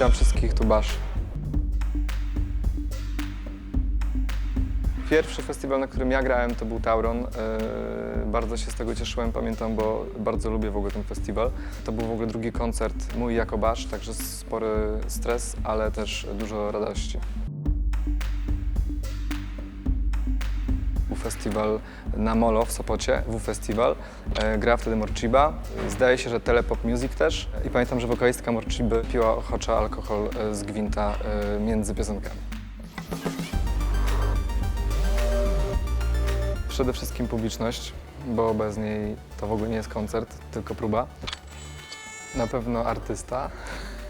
Witam wszystkich, tu Basz. Pierwszy festiwal, na którym ja grałem, to był Tauron. Yy, bardzo się z tego cieszyłem, pamiętam, bo bardzo lubię w ogóle ten festiwal. To był w ogóle drugi koncert mój jako Basz, także spory stres, ale też dużo radości. Festiwal na Molo w Sopocie, W Festiwal. E, Gra wtedy Morchiba. Zdaje się, że Telepop Music też. I pamiętam, że wokalistka Morchiby piła ochocza alkohol e, z gwinta e, między piosenkami. Przede wszystkim publiczność, bo bez niej to w ogóle nie jest koncert, tylko próba. Na pewno artysta.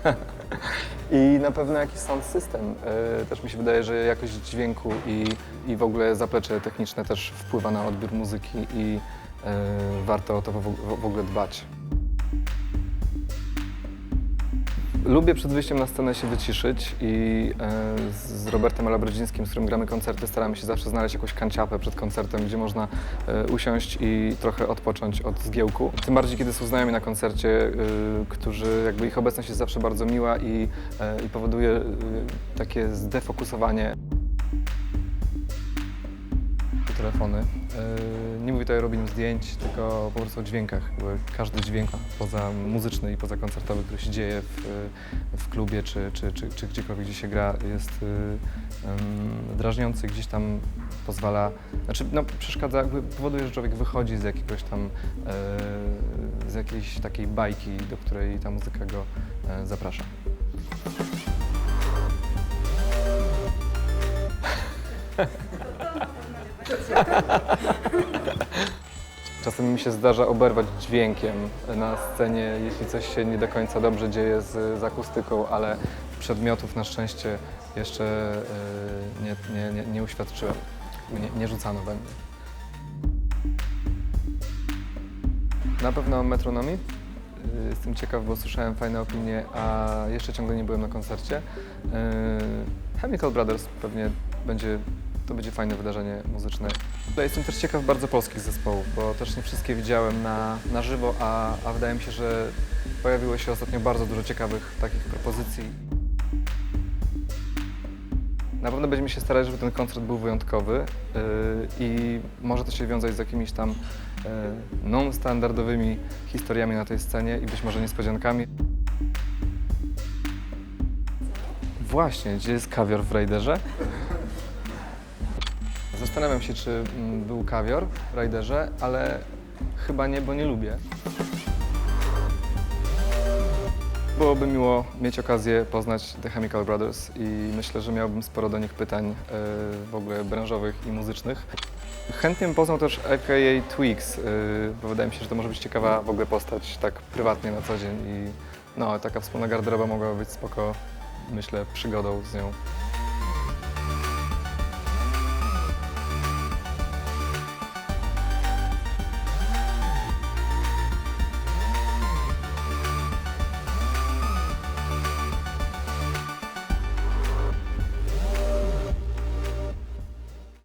I na pewno jakiś sound system. E, Też mi się wydaje, że jakość dźwięku i, i w ogóle zaplecze techniczne też wpływa na odbiór muzyki i e, warto o to w, w ogóle dbać. Lubię przed wyjściem na scenę się wyciszyć i e, z Robertem Alabrodzińskim, z którym gramy koncerty, staramy się zawsze znaleźć jakąś kanciapę przed koncertem, gdzie można e, usiąść i trochę odpocząć od zgiełku. Tym bardziej, kiedy są znajomi na koncercie, e, którzy jakby ich obecność jest zawsze bardzo miła i, i powoduje takie zdefokusowanie. Telefony. E, Nie mówię tutaj o robieniu zdjęć, tylko po prostu o dźwiękach. Każdy dźwięk poza muzyczny i poza koncertowy, który się dzieje w, w klubie czy, czy, czy, czy gdziekolwiek, gdzie się gra, jest y, drażniący, gdzieś tam pozwala, znaczy no, przeszkadza, jakby powoduje, że człowiek wychodzi z jakiegoś tam, e, z jakiejś takiej bajki, do której ta muzyka go e, zaprasza. Czasem mi się zdarza oberwać dźwiękiem na scenie, jeśli coś się nie do końca dobrze dzieje z, z akustyką, ale przedmiotów na szczęście jeszcze y, nie, nie, nie, nie uświadczyłem. Nie, nie rzucano we mnie. Na pewno metronomii. Y, Jestem ciekaw, bo słyszałem fajne opinie, a jeszcze ciągle nie byłem na koncercie. Y, Chemical Brothers pewnie będzie, to będzie fajne wydarzenie muzyczne. Ja Jestem też ciekaw bardzo polskich zespołów, bo też nie wszystkie widziałem na, na żywo, a, a wydaje mi się, że pojawiło się ostatnio bardzo dużo ciekawych takich propozycji. Na pewno będziemy się starać, żeby ten koncert był wyjątkowy yy, i może to się wiązać z jakimiś tam yy, non-standardowymi historiami na tej scenie i być może niespodziankami. Właśnie, gdzie jest kawior w Raiderze? Zastanawiam się, czy mm, był kawior w Raiderze, ale chyba nie, bo nie lubię. Byłoby miło mieć okazję poznać The Chemical Brothers i myślę, że miałbym sporo do nich pytań e, w ogóle branżowych i muzycznych. Chętnie bym poznał też AKA Tweaks, e, bo wydaje mi się, że to może być ciekawa w ogóle postać tak prywatnie na co dzień i no, taka wspólna garderoba mogła być spoko, myślę, przygodą z nią.